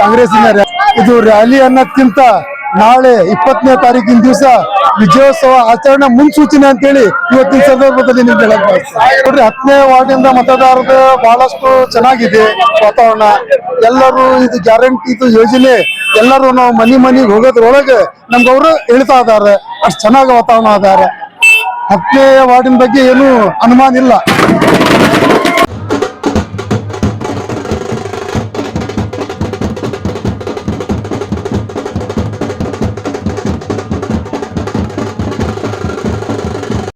ಕಾಂಗ್ರೆಸ್ ಇದು ರ್ಯಾಲಿ ಅನ್ನೋದ್ಕಿಂತ ನಾಳೆ ಇಪ್ಪತ್ತನೇ ತಾರೀಕಿನ ದಿವಸ ವಿಜಯೋತ್ಸವ ಆಚರಣೆ ಮುನ್ಸೂಚನೆ ಅಂತೇಳಿ ಇವತ್ತಿನ ಸಂದರ್ಭದಲ್ಲಿ ನಿಮ್ಗೆ ಹೇಳಕ್ ನೋಡ್ರಿ, ಹತ್ತನೇ ವಾರ್ಡಿಂದ ಮತದಾರದ ಬಹಳಷ್ಟು ಚೆನ್ನಾಗಿದೆ ವಾತಾವರಣ. ಎಲ್ಲರೂ ಇದು ಗ್ಯಾರಂಟಿ, ಇದು ಯೋಜನೆ. ಎಲ್ಲರೂ ನಾವು ಮನೆ ಮನೆಗೆ ಹೋಗೋದ್ರೊಳಗೆ ನಮ್ಗವ್ರು ಹೇಳ್ತಾ ಇದ್ದಾರೆ, ಅಷ್ಟು ಚೆನ್ನಾಗಿ ವಾತಾವರಣ ಇದ್ದಾರೆ ಹತ್ತನೇ ವಾರ್ಡಿನ ಬಗ್ಗೆ ಏನು ಅನುಮಾನ ಇಲ್ಲ.